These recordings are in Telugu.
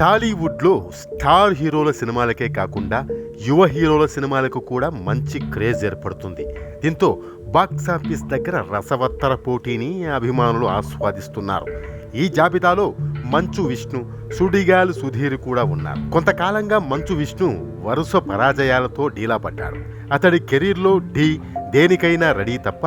టాలీవుడ్లో స్టార్ హీరోల సినిమాలకే కాకుండా యువ హీరోల సినిమాలకు కూడా మంచి క్రేజ్ ఏర్పడుతుంది. దీంతో బాక్సాఫీస్ దగ్గర రసవత్తర పోటీని అభిమానులు ఆస్వాదిస్తున్నారు. ఈ జాబితాలో మంచు విష్ణు సుడిగాలు సుధీర్ కూడా ఉన్నారు. కొంతకాలంగా మంచు విష్ణు వరుస పరాజయాలతో డీలా పడ్డాడు. అతడి కెరీర్లో ఢీ దేనికైనా రెడీ తప్ప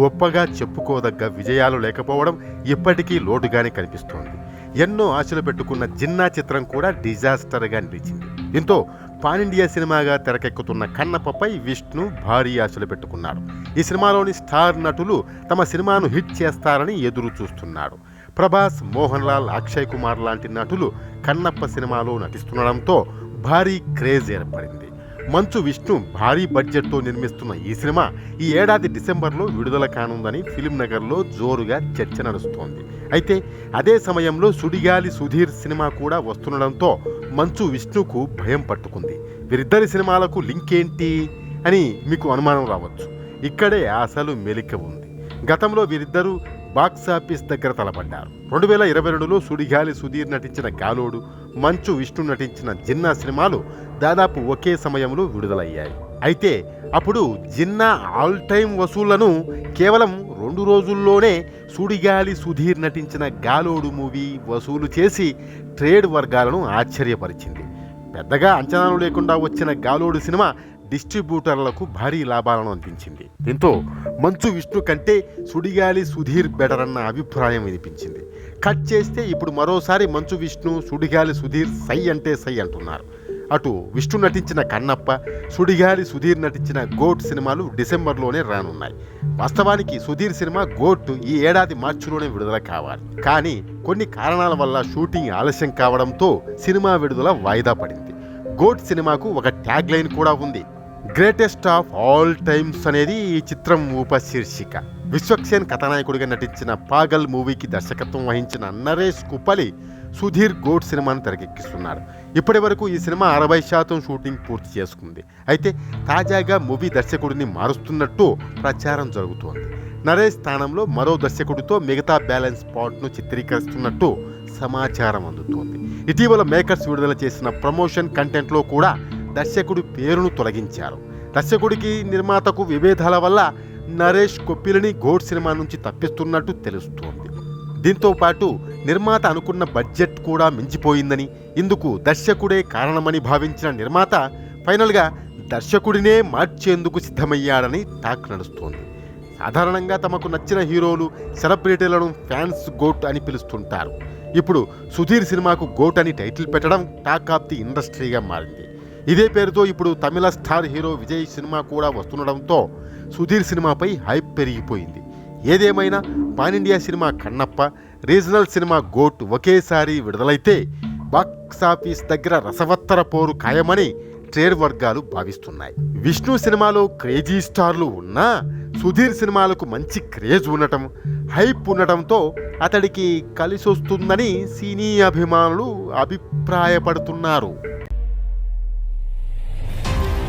గొప్పగా చెప్పుకోదగ్గ విజయాలు లేకపోవడం ఇప్పటికీ లోటుగానే కనిపిస్తోంది. ఎన్నో ఆశలు పెట్టుకున్న జిన్నా చిత్రం కూడా డిజాస్టర్గా నిలిచింది. దీంతో పానిండియా సినిమాగా తెరకెక్కుతున్న కన్నప్పపై విష్ణు భారీ ఆశలు పెట్టుకున్నాడు. ఈ సినిమాలోని స్టార్ నటులు తమ సినిమాను హిట్ చేస్తారని ఎదురు చూస్తున్నాడు. ప్రభాస్ మోహన్ లాల్ అక్షయ్ కుమార్ లాంటి నటులు కన్నప్ప సినిమాలో నటిస్తుండడంతో భారీ క్రేజ్ ఏర్పడింది. మంచు విష్ణు భారీ బడ్జెట్తో నిర్మిస్తున్న ఈ సినిమా ఈ ఏడాది డిసెంబర్లో విడుదల కానుందని ఫిలిం నగర్లో జోరుగా చర్చ నడుస్తోంది. అయితే అదే సమయంలో సుడిగాలి సుధీర్ సినిమా కూడా వస్తుండడంతో మంచు విష్ణుకు భయం పట్టుకుంది. వీరిద్దరి సినిమాలకు లింక్ ఏంటి అని మీకు అనుమానం రావచ్చు. ఇక్కడే అసలు మెలిక ఉంది. గతంలో వీరిద్దరూ బాక్సాఫీస్ దగ్గర తలపడ్డారు. రెండు వేల ఇరవై రెండులో సుడిగాలి సుధీర్ నటించిన గాలోడు మంచు విష్ణు నటించిన జిన్నా సినిమాలు దాదాపు ఒకే సమయంలో విడుదలయ్యాయి. అయితే అప్పుడు జిన్నా ఆల్ టైమ్ వసూళ్ళను కేవలం రెండు రోజుల్లోనే సుడిగాలి సుధీర్ నటించిన గాలోడు మూవీ వసూలు చేసి ట్రేడ్ వర్గాలను ఆశ్చర్యపరిచింది. పెద్దగా అంచనాలు లేకుండా వచ్చిన గాలోడు సినిమా డిస్ట్రిబ్యూటర్లకు భారీ లాభాలను అందించింది. దీంతో మంచు విష్ణు కంటే సుడిగాలి సుధీర్ బెటర్ అన్న అభిప్రాయం వినిపించింది. కట్ చేస్తే ఇప్పుడు మరోసారి మంచు విష్ణు సుడిగాలి సుధీర్ సై అంటే సై అంటున్నారు. అటు విష్ణు నటించిన కన్నప్ప సుడిగాలి సుధీర్ నటించిన గోట్ సినిమాలు డిసెంబర్లోనే రానున్నాయి. వాస్తవానికి సుధీర్ సినిమా గోట్ ఈ ఏడాది మార్చిలోనే విడుదల కావాలి. కానీ కొన్ని కారణాల వల్ల షూటింగ్ ఆలస్యం కావడంతో సినిమా విడుదల వాయిదా పడింది. గోట్ సినిమాకు ఒక ట్యాగ్ లైన్ కూడా ఉంది. గ్రేటెస్ట్ ఆఫ్ ఆల్ టైమ్స్ అనేది ఈ చిత్రం ఉపశీర్షిక. విశ్వక్సేన్ కథానాయకుడిగా నటించిన పాగల్ మూవీకి దర్శకత్వం వహించిన నరేష్ కుప్పలి సుధీర్ గోడ్ సినిమాను తెరకెక్కిస్తున్నాడు ఇప్పటి వరకు ఈ సినిమా అరవై శాతం షూటింగ్ పూర్తి చేసుకుంది. అయితే తాజాగా మూవీ దర్శకుడిని మారుస్తున్నట్టు ప్రచారం జరుగుతోంది. నరేష్ స్థానంలో మరో దర్శకుడితో మిగతా బ్యాలెన్స్ పాట్ను చిత్రీకరిస్తున్నట్టు సమాచారం అందుతోంది. ఇటీవల మేకర్స్ విడుదల చేసిన ప్రమోషన్ కంటెంట్లో కూడా దర్శకుడి పేరును తొలగించారు. దర్శకుడికి నిర్మాతకు విభేదాల వల్ల నరేష్ కొప్పిలిని గోడ్ సినిమా నుంచి తప్పిస్తున్నట్టు తెలుస్తోంది. దీంతో పాటు నిర్మాత అనుకున్న బడ్జెట్ కూడా మించిపోయిందని ఇందుకు దర్శకుడే కారణమని భావించిన నిర్మాత ఫైనల్గా దర్శకుడినే మార్చేందుకు సిద్ధమయ్యాడని టాక్ నడుస్తోంది. సాధారణంగా తమకు నచ్చిన హీరోలు సెలబ్రిటీలను ఫ్యాన్స్ గోట్ అని పిలుస్తుంటారు. ఇప్పుడు సుధీర్ సినిమాకు గోట్ అని టైటిల్ పెట్టడం టాక్ ఆఫ్ ది ఇండస్ట్రీగా మారింది. ఇదే పేరుతో ఇప్పుడు తమిళ స్టార్ హీరో విజయ్ సినిమా కూడా వస్తుండడంతో సుధీర్ సినిమాపై హైప్ పెరిగిపోయింది. ఏదేమైనా pan India cinema Kannappa regional cinema GOAT ఒకేసారి విడుదలైతే బాక్సాఫీస్ దగ్గర రసవత్తర పోరు ఖాయమని ట్రేడ్ వర్గాలు భావిస్తున్నాయి. విష్ణు సినిమాలో క్రేజీ స్టార్లు ఉన్నా సుధీర్ సినిమాలకు మంచి క్రేజ్ ఉండటం హైప్ ఉండటంతో అతడికి కలిసొస్తుందని సినీ అభిమానులు అభిప్రాయపడుతున్నారు.